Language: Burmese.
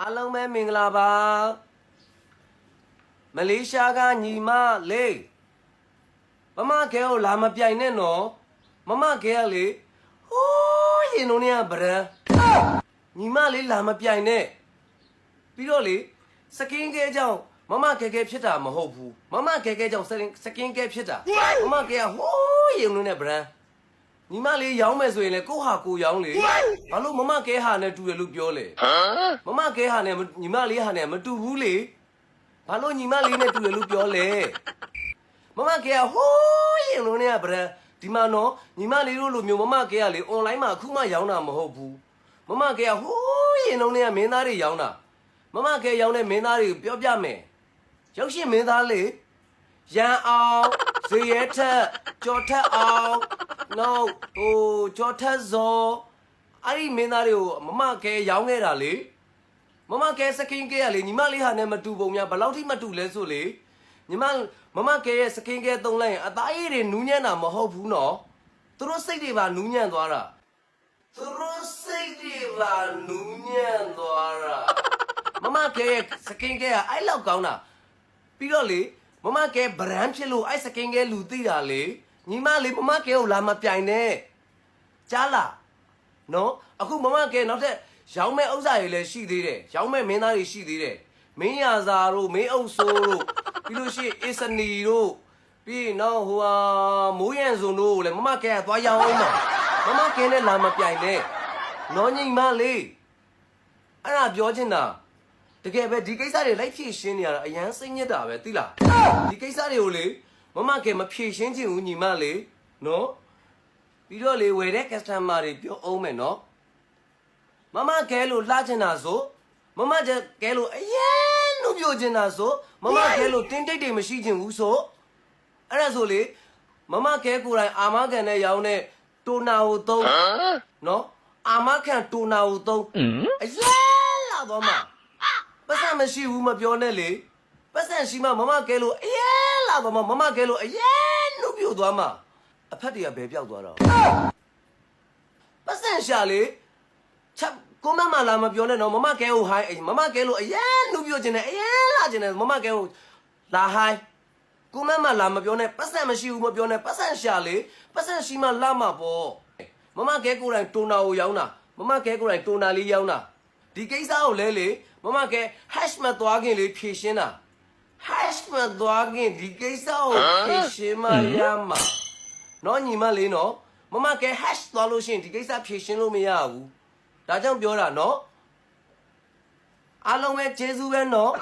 အားလုံးပဲမင်္ဂလာပါမလေးရှားကညီမလေးမမခဲကိုလာမပြိုင်နဲ့နော်မမခဲကလေဟိုးရင်တို့နေကဗရန်ညီမလေးလာမပြိုင်နဲ့ပြီးတော့လေစကင်းခဲကြောင့်မမခဲခဲဖြစ်တာမဟုတ်ဘူးမမခဲခဲကြောင့်စကင်းခဲဖြစ်တာမမခဲကဟိုးရင်တို့နေဗရန် ညီမလေးရောင်းမယ်ဆိုရင်လေကိုဟာကိုရောင်းလေဘာလို့မမကဲဟာနဲ့တူတယ်လို့ပြောလေမမကဲဟာနဲ့မညီမလေးဟာနဲ့မတူဘူးလေဘာလို့ညီမလေးနဲ့တူတယ်လို့ပြောလဲမမကဲကဟိုးရင်လုံးနဲ့ကဗရန်ဒီမှာနော်ညီမလေးတို့လိုမျိုးမမကဲကလေ online မှာအခုမှရောင်းတာမဟုတ်ဘူးမမကဲကဟိုးရင်လုံးနဲ့ကမင်းသားတွေရောင်းတာမမကဲရောင်းတဲ့မင်းသားတွေကိုပြောပြမယ်ရောက်ရှိမင်းသားလေရန်အောင် ဇေယထက်ကြော်ထက်အောင်နောက်ဟိုကြော်ထက်ဇော်အဲ့ဒီမင်းသားတွေကိုမမကဲရောင်းခဲ့တာလေမမကဲစကင်ကဲရလေညီမလေးဟာနဲ့မတူပုံများဘယ်လောက်ထိမတူလဲဆိုလေညီမမမကဲရဲ့စကင်ကဲသုံးလိုက်ရင်အသားရည်တွေနူးညံ့တာမဟုတ်ဘူးနော်သူတို့စိတ်တွေပါနူးညံ့သွားတာသူတို့စိတ်တွေပါနူးညံ့သွားတာမမကဲရဲ့စကင်ကဲကအဲ့လောက်ကောင်းတာပြီးတော့လေ မမကဲဗရန်ဖြစ်လို့အဲ့စကင်ကဲလူသိတာလေညီမလေးမမကဲကိုလာမပြိုင်နဲ့ကြားလားနော်အခုမမကဲနောက်ထပ်ရောင်းမဲ့ဥစ္စာတွေလည်းရှိသေးတယ်ရောင်းမဲ့မင်းသားတွေရှိသေးတယ်မင်းရစာတို့မင်းအုပ်ဆိုးတို့ပြီးလို့ရှိရင်အစ္စနီတို့ပြီးရင်တော့ဟိုဟာမိုးရန်စုံတို့ကိုလည်းမမကဲကသွားရောင်းအောင်မမကဲနဲ့လာမပြိုင်နဲ့နော်ညီမလေးအဲ့ဒါပြောချင်တာ တကယ်ပဲဒီကိစ္စတွေလိုက်ဖြည့်ရှင်းနေရတာအရန်စိတ်ညစ်တာပဲသိလားဒီကိစ္စတွေကိုလေမမကဲမဖြည့်ရှင်းချင်ဘူးညီမလေးနော်ပြီးတော့လေဝယ်တဲ့ customer တွေပြောအောင်မယ်နော်မမကဲလို့လှချင်တာဆိုမမကျကဲလို့အရင်လို့ပြောချင်တာဆိုမမကဲလို့တင်းတိတ်တွေမရှိချင်ဘူးဆိုအဲ့ဒါဆိုလေမမကဲကိုယ်တိုင်အာမခံနဲ့ရောင်းတဲ့တိုနာကိုသုံးနော်အာမခံတိုနာကိုသုံးအရင်လာတော့မှ ပတ်စံမရှိဘူးမပြောနဲ့လေပတ်စံရှိမှမမကဲလို့အရင်လာတော့မှမမကဲလို့အရင်လို့ပြောသွားမှအဖက်တွေကဘယ်ပြောက်သွားတော့ပတ်စံရှာလေချက်ကိုမမလာမပြောနဲ့နော်မမကဲကိုဟိုင်းမမကဲလို့အရင်လူပြောချင်တယ်အရင်လာချင်တယ်မမကဲကိုလာဟိုင်းကိုမမလာမပြောနဲ့ပတ်စံမရှိဘူးမပြောနဲ့ပတ်စံရှာလေပတ်စံရှိမှလာမှာပေါ့မမကဲကိုယ်တိုင်တိုနာကိုရောင်းတာမမကဲကိုယ်တိုင်တိုနာလေးရောင်းတာ ဒီကိစ္စကိုလဲလေမမကဲ hash မသွားခင်လေးဖြည့်ရှင်းတာ hash မသွားခင်ဒီကိစ္စကိုဖြည့်ရှင်းမှရမှာနော်ညီမလေးနော်မမကဲ hash သွားလို့ရှိရင်ဒီကိစ္စဖြေရှင်းလို့မရဘူးဒါကြောင့်ပြောတာနော်အားလုံးပဲကျေးဇူးပဲနော်